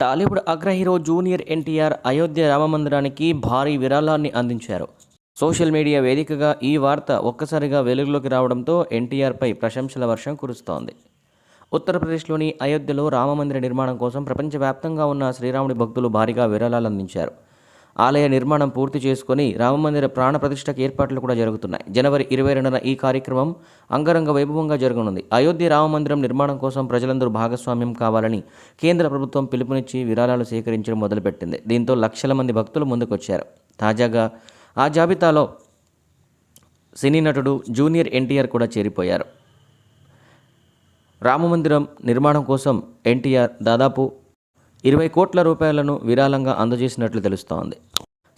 టాలీవుడ్ అగ్ర hero junior NTR Ayodhya రామమందిరానికి భారీ విరాళాన్ని అందించారు. సోషల్ మీడియా వేదికగా ఈ వార్త ఒక్కసారిగా వెలుగులోకి రావడంతో ఎన్టీఆర్పై ప్రశంసల వర్షం కురుస్తోంది. ఉత్తరప్రదేశ్లోని అయోధ్యలో రామమందిర నిర్మాణం కోసం ప్రపంచవ్యాప్తంగా ఉన్న శ్రీరాముడి భక్తులు భారీగా విరాళాలు అందించారు ఆలయ నిర్మాణం పూర్తి చేసుకొని రామమందిర ప్రాణ ప్రతిష్టకు ఏర్పాట్లు కూడా జరుగుతున్నాయి. జనవరి ఇరవై రెండున ఈ కార్యక్రమం అంగరంగ వైభవంగా జరగనుంది. అయోధ్య రామమందిరం నిర్మాణం కోసం ప్రజలందరూ భాగస్వామ్యం కావాలని కేంద్ర ప్రభుత్వం పిలుపునిచ్చి విరాళాలు సేకరించడం మొదలుపెట్టింది. దీంతో లక్షల మంది భక్తులు ముందుకొచ్చారు. తాజాగా ఆ జాబితాలో సినీ నటుడు జూనియర్ ఎన్టీఆర్ కూడా చేరిపోయారు. రామమందిరం నిర్మాణం కోసం ఎన్టీఆర్ దాదాపు ఇరవై కోట్ల రూపాయలను విరాళంగా అందజేసినట్లు తెలుస్తోంది.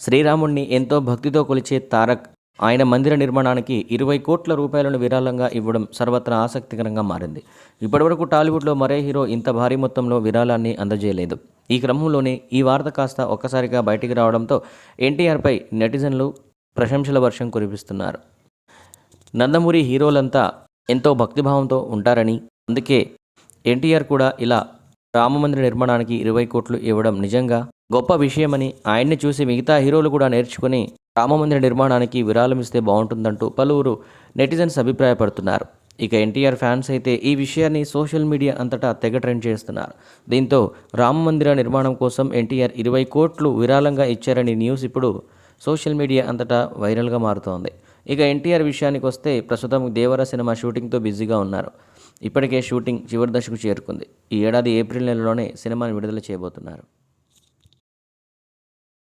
శ్రీరాముణ్ణి ఎంతో భక్తితో కొలిచే తారక్ ఆయన మందిర నిర్మాణానికి ఇరవై కోట్ల రూపాయలను విరాళంగా ఇవ్వడం సర్వత్రా ఆసక్తికరంగా మారింది. ఇప్పటివరకు టాలీవుడ్లో మరే హీరో ఇంత భారీ మొత్తంలో విరాళాన్ని అందజేయలేదు. ఈ క్రమంలోనే ఈ వార్త కాస్త ఒక్కసారిగా బయటికి రావడంతో ఎన్టీఆర్పై నెటిజన్లు ప్రశంసల వర్షం కురిపిస్తున్నారు. నందమూరి హీరోలంతా ఎంతో భక్తిభావంతో ఉంటారని అందుకే ఎన్టీఆర్ కూడా ఇలా రామమందిర నిర్మాణానికి ఇరవై కోట్లు ఇవ్వడం నిజంగా గొప్ప విషయమని ఆయన్ని చూసి మిగతా హీరోలు కూడా నేర్చుకుని రామమందిర నిర్మాణానికి విరాళం ఇస్తే బాగుంటుందంటూ పలువురు నెటిజన్స్ అభిప్రాయపడుతున్నారు. ఇక ఎన్టీఆర్ ఫ్యాన్స్ అయితే ఈ విషయాన్ని సోషల్ మీడియా అంతటా తెగ ట్రెండ్ చేస్తున్నారు. దీంతో రామమందిర నిర్మాణం కోసం ఎన్టీఆర్ ఇరవై కోట్లు విరాళంగా ఇచ్చారని న్యూస్ ఇప్పుడు సోషల్ మీడియా అంతటా వైరల్గా మారుతోంది. ఇక ఎన్టీఆర్ విషయానికి వస్తే ప్రస్తుతం దేవర సినిమా షూటింగ్తో బిజీగా ఉన్నారు. ఇప్పటికే షూటింగ్ చివరి దశకు చేరుకుంది. ఈ ఏడాది ఏప్రిల్ నెలలోనే సినిమాని విడుదల చేయబోతున్నారు.